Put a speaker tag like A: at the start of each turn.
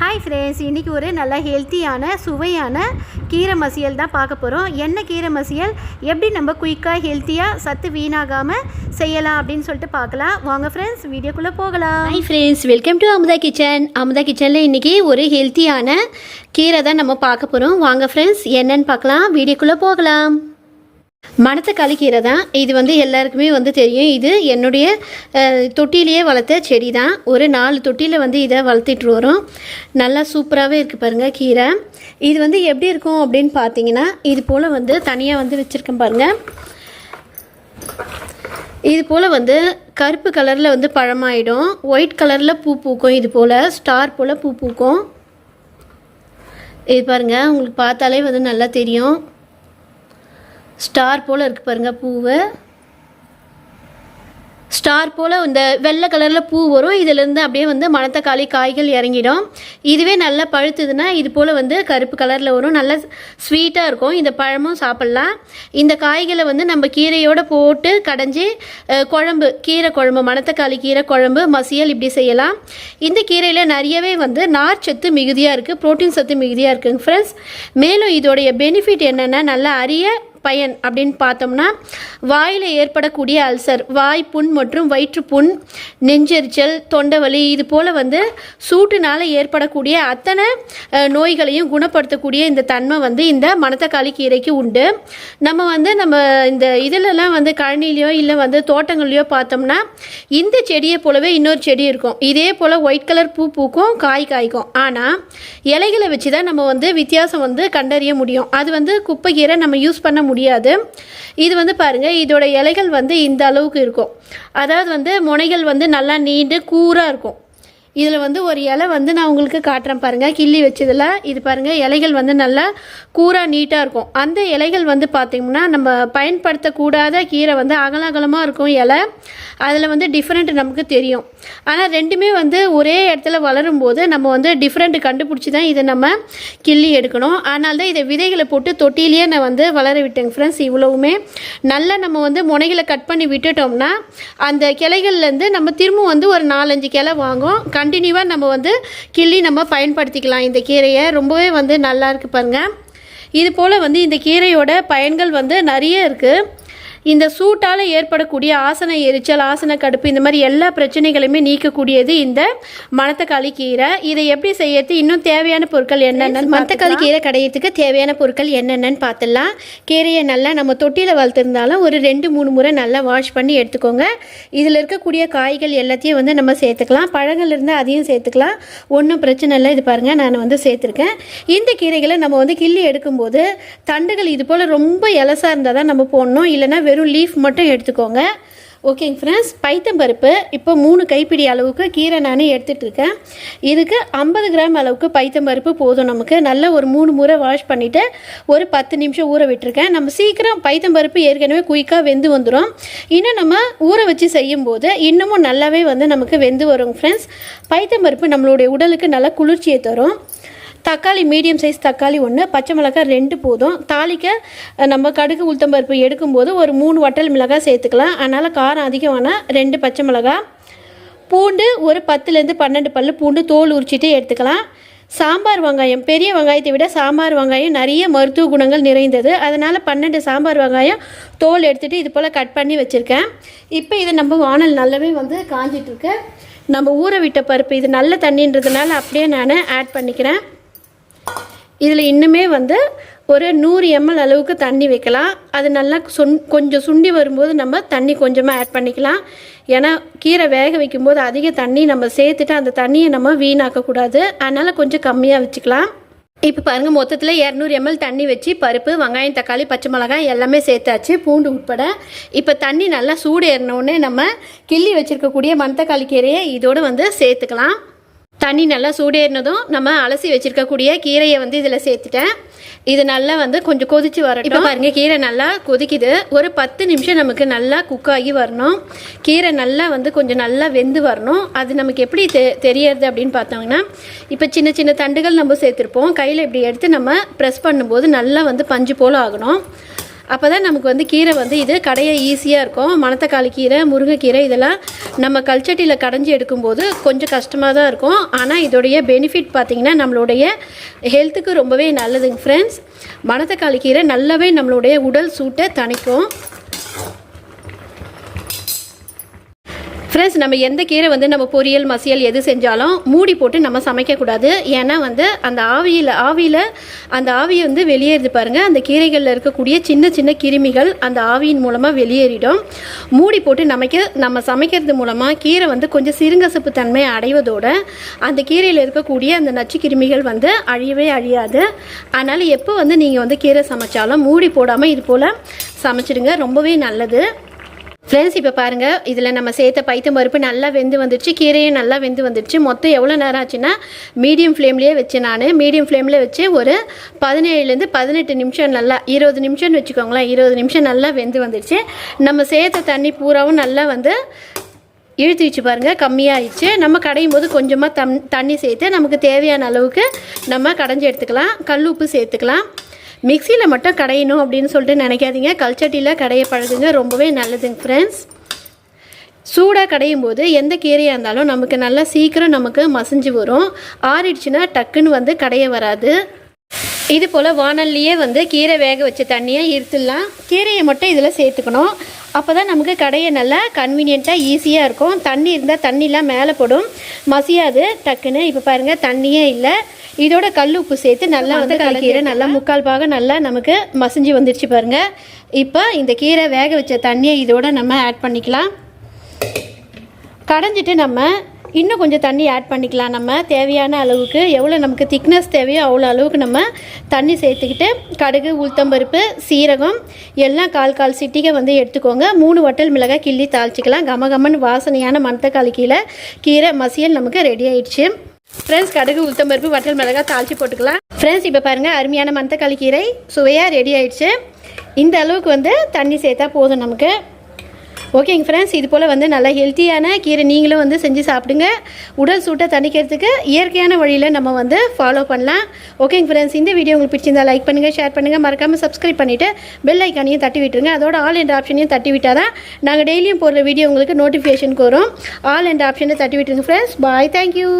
A: Hi friends இன்றைக்கி ஒரு நல்ல ஹெல்த்தியான சுவையான கீரை மசியல் தான் பார்க்க போகிறோம் என்ன கீரை மசியல்? எப்படி நம்ம குயிக்காக ஹெல்த்தியாக சத்து வீணாகாமல் செய்யலாம் அப்படின்னு சொல்லிட்டு பார்க்கலாம். வாங்க ஃப்ரெண்ட்ஸ் வீடியோக்குள்ளே போகலாம்.
B: Hi friends welcome to Amudha kitchen Amudha கிச்சனில் இன்றைக்கி ஒரு ஹெல்த்தியான கீரை தான் நம்ம பார்க்க போகிறோம் வாங்க ஃப்ரெண்ட்ஸ் என்னன்னு பார்க்கலாம். வீடியோக்குள்ளே போகலாம். மணத்தக்காளி கீரை தான் இது வந்து எல்லாருக்குமே வந்து தெரியும். இது என்னுடைய தொட்டிலேயே வளர்த்த செடி தான் ஒரு நாலு தொட்டியில் வந்து இதை வளர்த்திட்டு வரும். நல்லா சூப்பராகவே இருக்குது பாருங்கள் கீரை. இது வந்து எப்படி இருக்கும் அப்படின்னு பார்த்தீங்கன்னா இது போல் வந்து தனியாக வந்து வச்சுருக்கேன் பாருங்கள் இது போல் வந்து கருப்பு கலரில் வந்து பழமாயிடும். ஒயிட் கலரில் பூ பூக்கும். இது போல் ஸ்டார் போல் பூ பூக்கும். இது பாருங்கள் உங்களுக்கு பார்த்தாலே வந்து நல்லா தெரியும். ஸ்டார் போல் இருக்குது பாருங்கள் பூவை. ஸ்டார் போல் இந்த வெள்ளை கலரில் பூ வரும். இதிலேருந்து அப்படியே வந்து மணத்தக்காளி காய்கள் இறங்கிடும். இதுவே நல்லா பழுத்துதுன்னா இது போல் வந்து கருப்பு கலரில் வரும். நல்லா ஸ்வீட்டாக இருக்கும். இந்த பழமும் சாப்பிட்லாம். இந்த காய்களை வந்து நம்ம கீரையோடு போட்டு கடைஞ்சி குழம்பு கீரை குழம்பு மணத்தக்காளி கீரை குழம்பு மசியல் இப்படி செய்யலாம். இந்த கீரையில் நிறையவே வந்து நார் சத்து மிகுதியாக இருக்குது புரோட்டீன் சத்து மிகுதியாக இருக்குங்க ஃப்ரெண்ட்ஸ் மேலும் இதோடைய பெனிஃபிட் என்னென்னா நல்லா அரிய பயன் அப்படின்னு பார்த்தோம்னா வாயில் ஏற்படக்கூடிய அல்சர் வாய் புண் மற்றும் வயிற்றுப்புண் நெஞ்செரிச்சல் தொண்டைவலி இது போல் வந்து சூட்டுனால் ஏற்படக்கூடிய அத்தனை நோய்களையும் குணப்படுத்தக்கூடிய இந்த தன்மை வந்து இந்த மணத்தக்காளி கீரைக்கு உண்டு. நம்ம வந்து நம்ம இந்த இதிலெல்லாம் வந்து கழனிலையோ இல்லை வந்து தோட்டங்கள்லையோ பார்த்தோம்னா இந்த செடியை போலவே இன்னொரு செடி இருக்கும். இதே போல் ஒயிட் கலர் பூ பூக்கும் காய் காய்க்கும். ஆனால் இலைகளை வச்சு தான் நம்ம வந்து வித்தியாசம் வந்து கண்டறிய முடியும். அது வந்து குப்பை கீரை நம்ம யூஸ் பண்ண முடியாது. இது வந்து பாருங்கள் இதோட இலைகள் வந்து இந்த அளவுக்கு இருக்கும். அதாவது வந்து முனைகள் வந்து நல்லா நீண்டு கூராக இருக்கும். இதில் வந்து ஒரு இலை வந்து நான் உங்களுக்கு காட்டுறேன் பாருங்கள் கிள்ளி வச்சதில் இது பாருங்கள் இலைகள் வந்து நல்லா கூராக நீட்டாக இருக்கும். அந்த இலைகள் வந்து பார்த்திங்கன்னா நம்ம பயன்படுத்தக்கூடாத கீரை வந்து அகலகலமாக இருக்கும் இலை. அதில் வந்து டிஃப்ரெண்ட் நமக்கு தெரியும். ஆனால் ரெண்டுமே வந்து ஒரே இடத்துல வளரும்போது நம்ம வந்து டிஃப்ரெண்ட் கண்டுபிடிச்சி தான் இதை நம்ம கிள்ளி எடுக்கணும். அதனால தான் இதை விதைகளை போட்டு தொட்டிலேயே நான் வந்து வளர விட்டேங்க ஃப்ரெண்ட்ஸ் இவ்வளவுமே. நல்லா நம்ம வந்து முனைகளை கட் பண்ணி விட்டுட்டோம்னா அந்த கிளைகள்லேருந்து நம்ம திரும்ப வந்து ஒரு நாலஞ்சு கிளை வாங்கும். கண்டினியூவாக நம்ம வந்து கிள்ளி நம்ம பயன்படுத்திக்கலாம். இந்த கீரையை ரொம்பவே வந்து நல்லா இருக்குது பாருங்கள் இது போல் வந்து இந்த கீரையோட பயன்கள் வந்து நிறைய இருக்குது இந்த சூட்டால் ஏற்படக்கூடிய ஆசன எரிச்சல் ஆசன கடுப்பு இந்த மாதிரி எல்லா பிரச்சனைகளையுமே நீக்கக்கூடியது இந்த மணத்தக்காளி கீரை. இதை எப்படி செய்யறது? இன்னும் தேவையான பொருட்கள் என்னென்னு மணத்தக்காளி கீரை கடையத்துக்கு தேவையான பொருட்கள் என்னென்னு பார்த்துடலாம். கீரையை நல்லா நம்ம தொட்டியில் வளர்த்துருந்தாலும் ஒரு ரெண்டு மூணு முறை நல்லா வாஷ் பண்ணி எடுத்துக்கோங்க. இதில் இருக்கக்கூடிய காய்கள் எல்லாத்தையும் வந்து நம்ம சேர்த்துக்கலாம். பழங்கள் இருந்தால் அதையும் சேர்த்துக்கலாம். ஒன்றும் பிரச்சனை இல்லை. இது பாருங்கள் நான் வந்து சேர்த்துருக்கேன். இந்த கீரைகளை நம்ம வந்து கிள்ளி எடுக்கும்போது தண்டுகள் இது போல் ரொம்ப எலசாக இருந்தால் தான் நம்ம போடணும். இல்லைன்னா வெறும் லீஃப் மட்டும் எடுத்துக்கோங்க. ஓகேங்க ஃப்ரெண்ட்ஸ் பைத்தம்பருப்பு இப்போ மூணு கைப்பிடி அளவுக்கு கீரை நான் எடுத்துகிட்டு இருக்கேன். இதுக்கு ஐம்பது கிராம் அளவுக்கு பைத்தம்பருப்பு போதும் நமக்கு. நல்லா ஒரு மூணு முறை வாஷ் பண்ணிவிட்டு ஒரு பத்து நிமிஷம் ஊற விட்டுருக்கேன். நம்ம சீக்கிரம் பைத்தம்பருப்பு ஏற்கனவே குயிக்காக வெந்து வந்துடும் இன்னும் நம்ம ஊற வச்சு செய்யும்போது இன்னமும் நல்லாவே வந்து நமக்கு வெந்து வரும் ஃப்ரெண்ட்ஸ் பைத்தம்பருப்பு நம்மளுடைய உடலுக்கு நல்ல குளிர்ச்சியை தரும். தக்காளி மீடியம் சைஸ் தக்காளி ஒன்று பச்சை மிளகாய் ரெண்டு போதும். தாளிக்க நம்ம கடுகு உளுத்தம்பருப்பு எடுக்கும்போது ஒரு மூணு வட்டல் மிளகாய் சேர்த்துக்கலாம். அதனால் காரம் அதிகம் வேணால் ரெண்டு பச்சை மிளகாய். பூண்டு ஒரு பத்துலேருந்து பன்னெண்டு பல்லு பூண்டு தோல் உரிச்சிட்டு எடுத்துக்கலாம். சாம்பார் வெங்காயம் பெரிய வெங்காயத்தை விட சாம்பார் வெங்காயம் நிறைய மருத்துவ குணங்கள் நிறைந்தது. அதனால் பன்னெண்டு சாம்பார் வெங்காயம் தோல் எடுத்துகிட்டு இது போல் கட் பண்ணி வச்சுருக்கேன். இப்போ இதை நம்ம வானல் நல்லாவே வந்து காஞ்சிட்ருக்கு நம்ம ஊற விட்ட பருப்பு இது நல்ல தண்ணின்றதுனால அப்படியே நான் ஆட் பண்ணிக்கிறேன். இதில் இன்னுமே வந்து ஒரு நூறு எம்எல் அளவுக்கு தண்ணி வைக்கலாம். அது நல்லா சுண் கொஞ்சம் சுண்டி வரும்போது நம்ம தண்ணி கொஞ்சமாக ஆட் பண்ணிக்கலாம். ஏன்னா கீரை வேக வைக்கும்போது அதிக தண்ணி நம்ம சேர்த்துட்டு அந்த தண்ணியை நம்ம வீணாக்கக்கூடாது. அதனால் கொஞ்சம் கம்மியாக வச்சுக்கலாம். இப்போ பாருங்கள் மொத்தத்தில் இரநூறு எம்எல் தண்ணி வச்சு பருப்பு வெங்காயம் தக்காளி பச்சை மிளகாய் எல்லாமே சேர்த்தாச்சு பூண்டு உட்பட. இப்போ தண்ணி நல்லா சூடு ஏறினோடனே நம்ம கிள்ளி வச்சுருக்கக்கூடிய மணத்தக்காளி கீரையை இதோடு வந்து சேர்த்துக்கலாம். தண்ணி நல்லா சூடேறினதும் நம்ம அலசி வச்சிருக்கக்கூடிய கீரையை வந்து இதில் சேர்த்துட்டேன். இது நல்லா வந்து கொஞ்சம் கொதித்து வரட்டும். இப்போ பாருங்கள் கீரை நல்லா கொதிக்குது. ஒரு பத்து நிமிஷம் நமக்கு நல்லா குக் ஆகி வரணும். கீரை நல்லா வந்து கொஞ்சம் நல்லா வெந்து வரணும். அது நமக்கு எப்படி தெ தெரியறது அப்படின்னு பார்த்தோம்னா இப்போ சின்ன சின்ன தண்டுகள் நம்ம சேர்த்துருப்போம். கையில் இப்படி எடுத்து நம்ம ப்ரெஸ் பண்ணும்போது நல்லா வந்து பஞ்சு போல் ஆகணும். அப்போ தான் நமக்கு வந்து கீரை வந்து இது கடைய ஈஸியாக இருக்கும். மணத்தக்காளி கீரை முருங்கைக்கீரை இதெல்லாம் நம்ம கல்ச்சட்டியில் கடைஞ்சி எடுக்கும்போது கொஞ்சம் கஷ்டமாக தான் இருக்கும். ஆனால் இதோடைய பெனிஃபிட் பார்த்திங்கன்னா நம்மளுடைய ஹெல்த்துக்கு ரொம்பவே நல்லதுங்க ஃப்ரெண்ட்ஸ் மணத்தக்காளி கீரை நல்லாவே நம்மளுடைய உடல் சூட்டை தணிக்கும். ஃப்ரெண்ட்ஸ் நம்ம எந்த கீரை வந்து நம்ம பொரியல் மசியல் எது செஞ்சாலும் மூடி போட்டு நம்ம சமைக்கக்கூடாது ஏன்னா வந்து அந்த ஆவியில் ஆவியில் அந்த ஆவியை வந்து வெளியேறுது பாருங்கள் அந்த கீரைகளில் இருக்கக்கூடிய சின்ன சின்ன கிருமிகள் அந்த ஆவியின் மூலமாக வெளியேறிடும். மூடி போட்டு நமக்கு நம்ம சமைக்கிறது மூலமாக கீரை வந்து கொஞ்சம் சிறுங்கசப்பு தன்மை அடைவதோட அந்த கீரையில் இருக்கக்கூடிய அந்த நச்சு கிருமிகள் வந்து அழியவே அழியாது. அதனால் எப்போ வந்து நீங்கள் வந்து கீரை சமைச்சாலும் மூடி போடாமல் இது போல் சமைச்சிடுங்க. ரொம்பவே நல்லது. ஃப்ரெண்ட்ஸ் இப்போ பாருங்கள் இதில் நம்ம சேர்த்த பைத்தம் பருப்பு நல்லா வெந்து வந்துடுச்சு கீரையும் நல்லா வெந்து வந்துடுச்சு. மொத்தம் எவ்வளோ நேரம் ஆச்சுன்னா மீடியம் ஃப்ளேம்லேயே வச்சு நான். மீடியம் ஃப்ளேமில் வச்சு ஒரு பதினேழுலேருந்து பதினெட்டு நிமிஷம் நல்லா இருபது நிமிஷம்னு வச்சுக்கோங்களேன் இருபது நிமிஷம் நல்லா வெந்து வந்துடுச்சு. நம்ம சேர்த்த தண்ணி பூராவும் நல்லா வந்து இழுத்து வச்சு பாருங்கள் கம்மியாகிடுச்சு நம்ம கடையும் போது கொஞ்சமாக தம் தண்ணி சேர்த்து நமக்கு தேவையான அளவுக்கு நம்ம கடைஞ்சி எடுத்துக்கலாம். கல் உப்பு சேர்த்துக்கலாம். மிக்சியில் மட்டும் கடையணும் அப்படின்னு சொல்லிட்டு நினைக்காதீங்க. கல்ச்சட்டியில் கடைய பழகுங்க ரொம்பவே நல்லதுங்க ஃப்ரெண்ட்ஸ் சூடாக கடையும் போது எந்த கீரையாக இருந்தாலும் நமக்கு நல்லா சீக்கிரம் நமக்கு மசிஞ்சு வரும். ஆறிடுச்சுன்னா டக்குன்னு வந்து கடைய வராது. இது போல் வானல்லையே வந்து கீரை வேக வச்ச தண்ணியை இருத்துடலாம். கீரையை மட்டும் இதில் சேர்த்துக்கணும். அப்போ தான் நமக்கு கடையை நல்லா கன்வீனியண்ட்டாக ஈஸியாக இருக்கும். தண்ணி இருந்தால் தண்ணிலாம் மேலே போடும். மசியாது டக்குன்னு இப்போ பாருங்கள் தண்ணியே இல்லை. இதோட கல் உப்பு சேர்த்து நல்லா வந்து கீரை நல்லா முக்கால் பாகம் நல்லா நமக்கு மசிஞ்சு வந்துடுச்சு பாருங்கள் இப்போ இந்த கீரை வேக வச்ச தண்ணியை இதோட நம்ம ஆட் பண்ணிக்கலாம். கடைஞ்சிட்டு நம்ம இன்னும் கொஞ்சம் தண்ணி ஆட் பண்ணிக்கலாம். நம்ம தேவையான அளவுக்கு எவ்வளோ நமக்கு திக்னஸ் தேவையோ அவ்வளோ அளவுக்கு நம்ம தண்ணி சேர்த்துக்கிட்டு கடுகு உளுத்தம்பருப்பு சீரகம் எல்லாம் கால் கால் சிட்டிகை வந்து எடுத்துக்கோங்க. மூணு வட்டல் மிளகாய் கிள்ளி தாளிச்சிக்கலாம். கமகமன் வாசனையான மணத்தக்காளி கீழே கீரை மசியல் நமக்கு ரெடி ஆயிடுச்சு. ஃப்ரெண்ட்ஸ் கடுகு உளுத்தம்பருப்பு வட்டல் மிளகாய் தாளிச்சு போட்டுக்கலாம். ஃப்ரெண்ட்ஸ் இப்போ பாருங்கள் அருமையான மணத்தக்காளி கீரை சுவையாக ரெடி ஆயிடுச்சு. இந்த அளவுக்கு வந்து தண்ணி சேர்த்தா போதும் நமக்கு. ஓகேங்க ஃப்ரெண்ட்ஸ் இது போல் வந்து நல்ல ஹெல்த்தியான கீரை நீங்களும் வந்து செஞ்சு சாப்பிடுங்க. உடல் சூட்டை தணிக்கிறதுக்கு இயற்கையான வழியில் நம்ம வந்து ஃபாலோ பண்ணலாம். ஓகேங்க ஃப்ரெண்ட்ஸ் இந்த வீடியோ உங்களுக்கு பிடிச்சிருந்தா லைக் பண்ணுங்கள் ஷேர் பண்ணுங்கள் மறக்காமல் சப்ஸ்கிரைப் பண்ணிவிட்டு பெல் ஐக்கானையும் தட்டி விட்டுருங்க. அதோட ஆல் என்ற ஆப்ஷனையும் தட்டி விட்டால் தான் நாங்கள் டெய்லியும் போடுற வீடியோ உங்களுக்கு நோட்டிஃபிகேஷனுக்கு வரும். ஆல் என்ற ஆப்ஷனை தட்டி விட்டுருங்க ஃப்ரெண்ட்ஸ் பாய் தேங்க்யூ